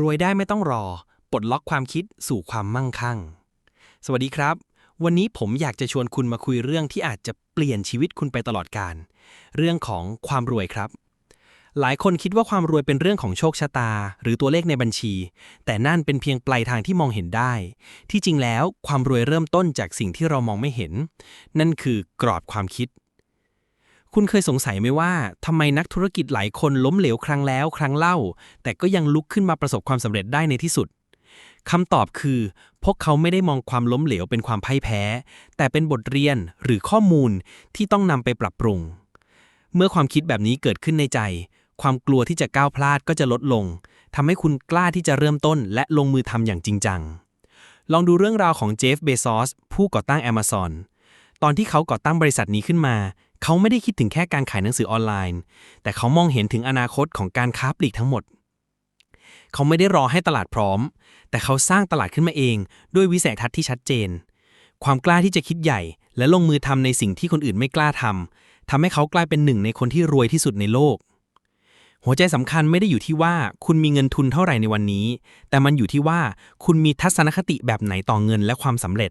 รวยได้ไม่ต้องรอ ปลดล็อกความคิดสู่ความมั่งคั่ง สวัสดีครับ วันนี้ผมอยากจะชวนคุณมาคุยเรื่องที่อาจจะเปลี่ยนชีวิตคุณไปตลอดกาลเรื่องของความรวยครับ หลายคนคิดว่าความรวยเป็นเรื่องของโชคชะตา หรือตัวเลขในบัญชี แต่นั่นเป็นเพียงปลายทางที่มองเห็นได้ ที่จริงแล้วความรวยเริ่มต้นจากสิ่งที่เรามองไม่เห็น นั่นคือกรอบความคิด คุณเคยสงสัยไหมว่าทำไมนักธุรกิจหลายคนล้มเหลวครั้งแล้วครั้งเล่า แต่ก็ยังลุกขึ้นมาประสบความสำเร็จได้ในที่สุดคำตอบคือ พวกเขาไม่ได้มองความล้มเหลวเป็นความพ่ายแพ้ แต่เป็นบทเรียนหรือข้อมูลที่ต้องนำไปปรับปรุง เมื่อความคิดแบบนี้เกิดขึ้นในใจ ความกลัวที่จะก้าวพลาดก็จะลดลงทำให้คุณกล้าที่จะเริ่มต้นและลงมือทำอย่างจริงจัง ลองดูเรื่องราวของเจฟ เบซอส ผู้ก่อตั้ง Amazon ตอนที่เขาก่อตั้งบริษัทนี้ขึ้นมา เขาไม่ได้คิดถึงแค่การขายหนังสือออนไลน์ แต่เขามองเห็นถึงอนาคตของการค้าปลีกทั้งหมด เขาไม่ได้รอให้ตลาดพร้อม แต่เขาสร้างตลาดขึ้นมาเองด้วยวิสัยทัศน์ที่ชัดเจน ความกล้าที่จะคิดใหญ่ และลงมือทำในสิ่งที่คนอื่นไม่กล้าทำทำให้เขากลายเป็นหนึ่งในคนที่รวยที่สุดในโลก หัวใจสำคัญไม่ได้อยู่ที่ว่าคุณมีเงินทุนเท่าไหร่ในวันนี้ แต่มันอยู่ที่ว่าคุณมีทัศนคติแบบไหนต่อเงินและความสำเร็จ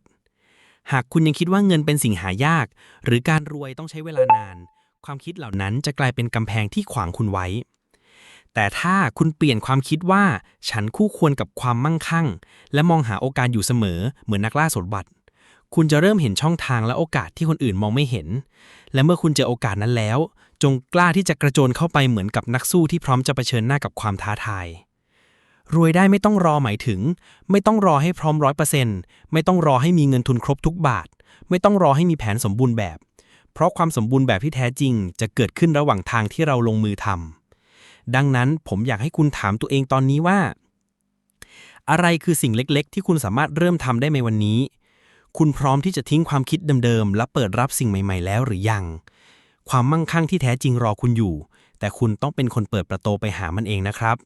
หากคุณยังคิดว่าเงินเป็นสิ่งหายาก หรือการรวยต้องใช้เวลานาน ความคิดเหล่านั้นจะกลายเป็นกำแพงที่ขวางคุณไว้ แต่ถ้าคุณเปลี่ยนความคิดว่า ฉันคู่ควรกับความมั่งคั่ง และมองหาโอกาสอยู่เสมอเหมือนนักล่าสมบัติ คุณจะเริ่มเห็นช่องทางและโอกาสที่คนอื่นมองไม่เห็น และเมื่อคุณเจอโอกาสนั้นแล้ว จงกล้าที่จะกระโจนเข้าไปเหมือนกับนักสู้ที่พร้อมจะเผชิญหน้ากับความท้าทาย รวยได้ไม่ต้องรอหมายถึง ไม่ต้องรอให้พร้อมร้อยเปอร์เซ็นต์ไม่ต้องรอให้มีเงินทุนครบทุกบาท ไม่ต้องรอให้มีแผนสมบูรณ์แบบ เพราะความสมบูรณ์แบบที่แท้จริง จะเกิดขึ้นระหว่างทางที่เราลงมือทำดังนั้นผมอยากให้คุณถามตัวเองตอนนี้ว่า อะไรคือสิ่งเล็กๆ ที่คุณสามารถเริ่มทำได้ในวันนี้ คุณพร้อมที่จะทิ้งความคิดเดิมๆและเปิดรับสิ่งใหม่ ๆ แล้วหรือยัง ความมั่งคั่งที่แท้จริงรอคุณอยู่ แต่คุณต้องเป็นคนเปิดประตูไปหามันเองนะครับ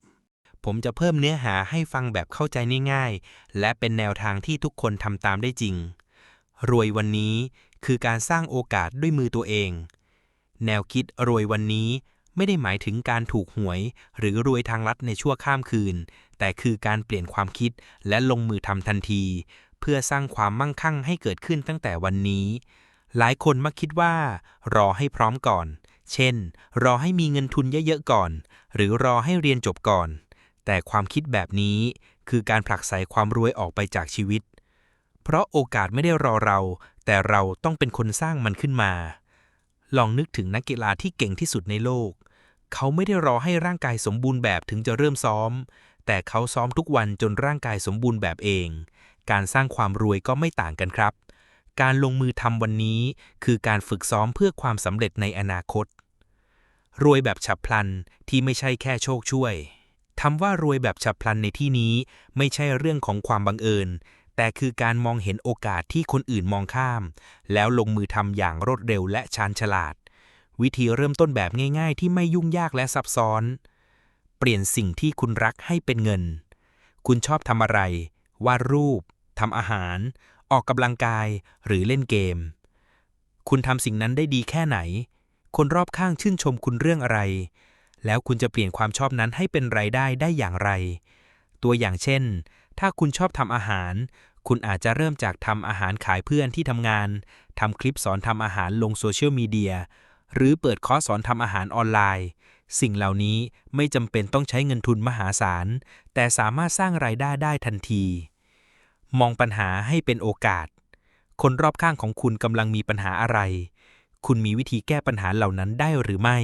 ผมจะเพิ่มเนื้อหาให้ฟังแบบเข้าใจง่ายๆ และเป็นแนวทางที่ทุกคนทำตามได้จริง รวยวันนี้คือการสร้างโอกาสด้วยมือตัวเอง แนวคิดรวยวันนี้ไม่ได้หมายถึงการถูกหวย หรือรวยทางลัดในชั่วข้ามคืน แต่คือการเปลี่ยนความคิดและลงมือทำทันที เพื่อสร้างความมั่งคั่งให้เกิดขึ้นตั้งแต่วันนี้ หลายคนมักคิดว่า รอให้พร้อมก่อน เช่น รอให้มีเงินทุนเยอะๆก่อน หรือรอให้เรียนจบก่อน แต่ความคิดแบบนี้คือการผลักไสความรวยออกไปจากชีวิต เพราะโอกาสไม่ได้รอเรา แต่เราต้องเป็นคนสร้างมันขึ้นมา ลองนึกถึงนักกีฬาที่เก่งที่สุดในโลก เขาไม่ได้รอให้ร่างกายสมบูรณ์แบบถึงจะเริ่มซ้อม แต่เขาซ้อมทุกวันจนร่างกายสมบูรณ์แบบเอง การสร้างความรวยก็ไม่ต่างกันครับ การลงมือทำวันนี้คือการฝึกซ้อมเพื่อความสำเร็จในอนาคต รวยแบบฉับพลันที่ไม่ใช่แค่โชคช่วย คำว่ารวยแบบฉับพลันในที่นี้ไม่ใช่เรื่องของความบังเอิญ แต่คือการมองเห็นโอกาสที่คนอื่นมองข้าม แล้วลงมือทำอย่างรวดเร็วและชาญฉลาด วิธีเริ่มต้นแบบง่าย ๆ ที่ไม่ยุ่งยากและซับซ้อน เปลี่ยนสิ่งที่คุณรักให้เป็นเงิน คุณชอบทำอะไร วาดรูปทำอาหาร ออกกำลังกายหรือเล่นเกม คุณทำสิ่งนั้นได้ดีแค่ไหน คนรอบข้างชื่นชมคุณเรื่องอะไร แล้วคุณจะเปลี่ยนความชอบนั้นให้เป็นรายได้ได้อย่างไร ตัวอย่างเช่น ถ้าคุณชอบทำอาหาร คุณอาจจะเริ่มจากทำอาหารขายเพื่อนที่ทำงานทำคลิปสอนทำอาหารลงโซเชียลมีเดียหรือเปิดคอร์สสอนทำอาหารออนไลน์ สิ่งเหล่านี้ไม่จำเป็นต้องใช้เงินทุนมหาศาล แต่สามารถสร้างรายได้ได้ทันที มองปัญหาให้เป็นโอกาส คนรอบข้างของคุณกำลังมีปัญหาอะไร คุณมีวิธีแก้ปัญหาเหล่านั้นได้หรือไม่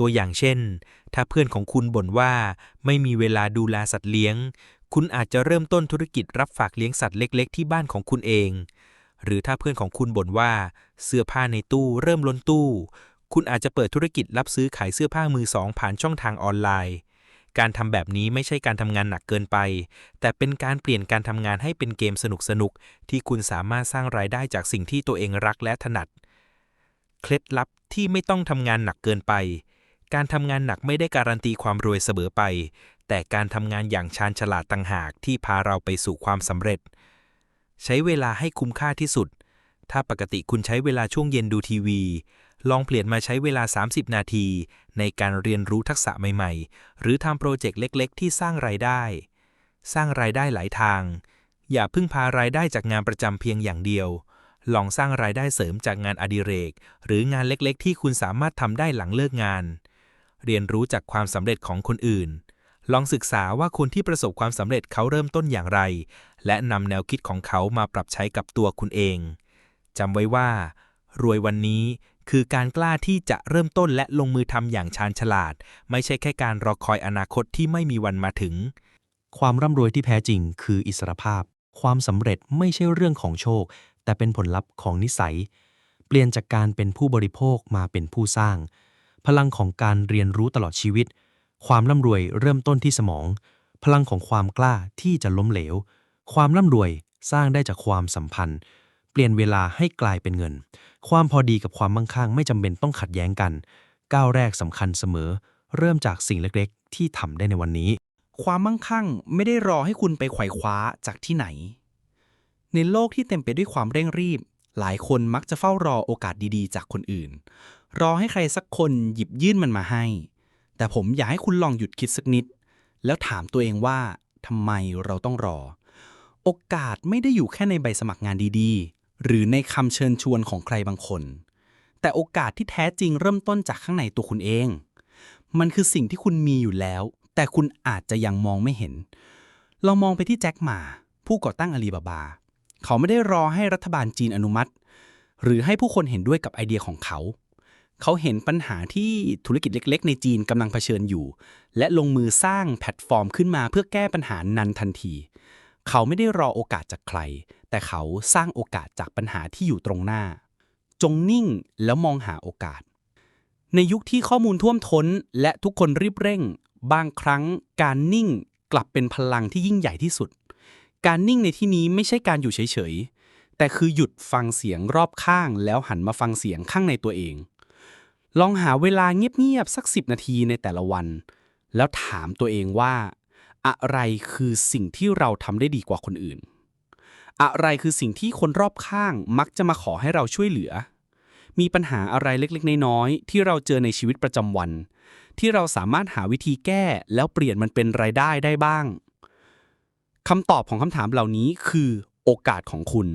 ตัวอย่างเช่น ถ้าเพื่อนของคุณบ่นว่าไม่มีเวลาดูแลสัตว์เลี้ยง คุณอาจจะเริ่มต้นธุรกิจรับฝากเลี้ยงสัตว์เล็ก ๆ ที่บ้านของคุณเอง หรือถ้าเพื่อนของคุณบ่นว่าเสื้อผ้าในตู้เริ่มล้นตู้ คุณอาจจะเปิดธุรกิจรับซื้อขายเสื้อผ้ามือสองผ่านช่องทางออนไลน์ การทำแบบนี้ไม่ใช่การทำงานหนักเกินไป แต่เป็นการเปลี่ยนการทำงานให้เป็นเกมสนุกๆที่คุณสามารถสร้างรายได้จากสิ่งที่ตัวเองรักและถนัดเคล็ดลับที่ไม่ต้องทำงานหนักเกินไป การทำงานหนักไม่ได้การันตีความรวยเสมอไป แต่การทำงานอย่างชาญฉลาดต่างหากที่พาเราไปสู่ความสำเร็จ ใช้เวลาให้คุ้มค่าที่สุด ถ้าปกติคุณใช้เวลาช่วงเย็นดูทีวี ลองเปลี่ยนมาใช้เวลา 30 นาที ในการเรียนรู้ทักษะใหม่ ๆ หรือทำโปรเจกต์เล็ก ๆ ที่สร้างรายได้ สร้างรายได้หลายทาง อย่าพึ่งพารายได้จากงานประจำเพียงอย่างเดียวลองสร้างรายได้เสริมจากงานอดิเรก หรืองานเล็กๆ ที่คุณสามารถทำได้หลังเลิกงาน เรียนรู้จากความสำเร็จของคนอื่น ลองศึกษาว่าคนที่ประสบความสำเร็จเขาเริ่มต้นอย่างไร และนำแนวคิดของเขามาปรับใช้กับตัวคุณเองจำไว้ว่า รวยวันนี้คือการกล้าที่จะเริ่มต้นและลงมือทำอย่างชาญฉลาด ไม่ใช่แค่การรอคอยอนาคตที่ไม่มีวันมาถึง ความร่ำรวยที่แท้จริงคืออิสรภาพ ความสำเร็จไม่ใช่เรื่องของโชค แต่เป็นผลลัพธ์ของนิสัย เปลี่ยนจากการเป็นผู้บริโภคมาเป็นผู้สร้าง พลังของการเรียนรู้ตลอดชีวิต ความร่ำรวยเริ่มต้นที่สมอง พลังของความกล้าที่จะล้มเหลว ความร่ำรวยสร้างได้จากความสัมพันธ์ เปลี่ยนเวลาให้กลายเป็นเงิน ความพอดีกับความมั่งคั่งไม่จำเป็นต้องขัดแย้งกัน ก้าวแรกสำคัญเสมอ เริ่มจากสิ่งเล็กๆ ที่ทำได้ในวันนี้ ความมั่งคั่งไม่ได้รอให้คุณไปไขว่คว้าจากที่ไหน ในโลกที่เต็มไปด้วยความเร่งรีบ หลายคนมักจะเฝ้ารอโอกาสดีๆ จากคนอื่น รอให้ใครสักคนหยิบยื่นมันมาให้ แต่ผมอยากให้คุณลองหยุดคิดสักนิด แล้วถามตัวเองว่าทำไมเราต้องรอ โอกาสไม่ได้อยู่แค่ในใบสมัครงานดีๆ หรือในคำเชิญชวนของใครบางคน แต่โอกาสที่แท้จริงเริ่มต้นจากข้างในตัวคุณเอง มันคือสิ่งที่คุณมีอยู่แล้ว แต่คุณอาจจะยังมองไม่เห็นลองมองไปที่แจ็คหมา ผู้ก่อตั้งอาลีบาบา เขาไม่ได้รอให้รัฐบาลจีนอนุมัติ หรือให้ผู้คนเห็นด้วยกับไอเดียของเขา เขาเห็นปัญหาที่ธุรกิจเล็ก ๆ ในจีนกำลังเผชิญอยู่ และลงมือสร้างแพลตฟอร์มขึ้นมาเพื่อแก้ปัญหานั้นทันที เขาไม่ได้รอโอกาสจากใคร แต่เขาสร้างโอกาสจากปัญหาที่อยู่ตรงหน้า จงนิ่งแล้วมองหาโอกาส ในยุคที่ข้อมูลท่วมท้น และทุกคนรีบเร่ง บางครั้งการนิ่งกลับเป็นพลังที่ยิ่งใหญ่ที่สุด การนิ่งในที่นี้ไม่ใช่การอยู่เฉยๆแต่คือหยุดฟังเสียงรอบข้างแล้วหันมาฟังเสียงข้างในตัวเอง ลองหาเวลาเงียบๆสักสิบนาทีในแต่ละวัน แล้วถามตัวเองว่า อะไรคือสิ่งที่เราทำได้ดีกว่าคนอื่น อะไรคือสิ่งที่คนรอบข้างมักจะมาขอให้เราช่วยเหลือ มีปัญหาอะไรเล็กๆ น้อยๆที่เราเจอในชีวิตประจำวัน ที่เราสามารถหาวิธีแก้แล้วเปลี่ยนมันเป็นรายได้ได้บ้างคำตอบของคำถามเหล่านี้คือโอกาสของคุณ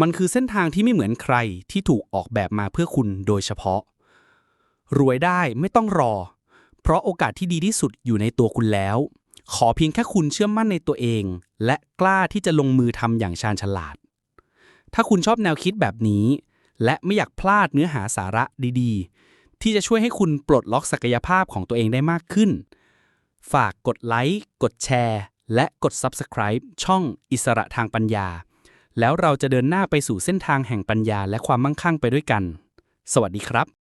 มันคือเส้นทางที่ไม่เหมือนใครที่ถูกออกแบบมาเพื่อคุณโดยเฉพาะ รวยได้ไม่ต้องรอ เพราะโอกาสที่ดีที่สุดอยู่ในตัวคุณแล้ว ขอเพียงแค่คุณเชื่อมั่นในตัวเอง และกล้าที่จะลงมือทำอย่างชาญฉลาด ถ้าคุณชอบแนวคิดแบบนี้ และไม่อยากพลาดเนื้อหาสาระดีๆ ที่จะช่วยให้คุณปลดล็อกศักยภาพของตัวเองได้มากขึ้น ฝากกดไลค์กดแชร์ และกด Subscribe ช่องอิสระทางปัญญา แล้วเราจะเดินหน้าไปสู่เส้นทางแห่งปัญญาและความมั่งคั่งไปด้วยกัน สวัสดีครับ